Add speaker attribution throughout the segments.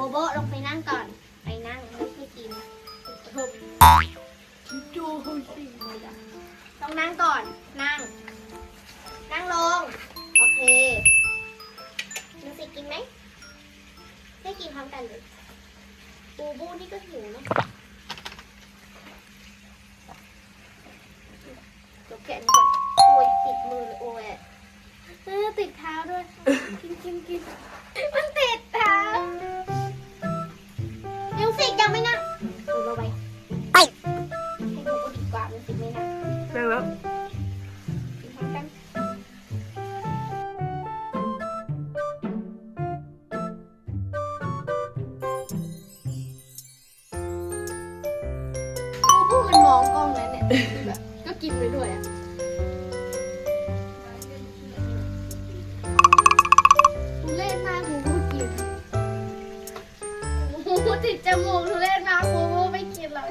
Speaker 1: โบลงไปนั่งก่อน ไปนั่งไม่ไปกินเพิ่มดูสิเลยอะต้องนั่งก่อน นั่ง นั่งลง โอเคดูสิกินไหมไม่กินพร้อมกันเลยบูบูนี่ก็หิวนะเดี๋ยวแกะนี่ก่อนโอ้ยติดมือเลยโอ้ยเออติดเท้าด้วย กินกินกิน
Speaker 2: แบ
Speaker 1: บก็กินไปด้วยอะทุเล่นมากบูบูกินหมูติดจมูกทุเล่นมากบูไม่กินเลย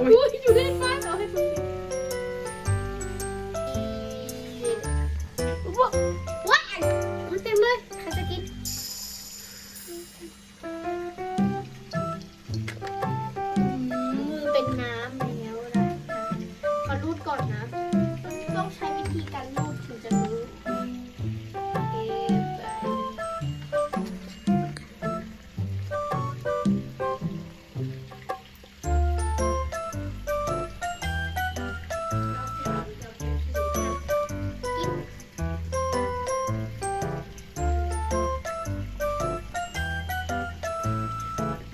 Speaker 1: อุ้ย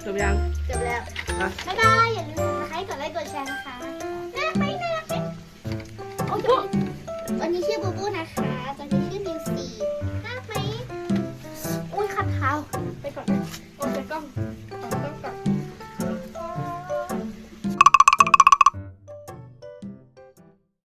Speaker 1: จบยัง จบแล้ว
Speaker 2: อะ
Speaker 1: บ๊ายบาย อย่าลืมกดไลค์กดไลค์กดแชร์นะคะ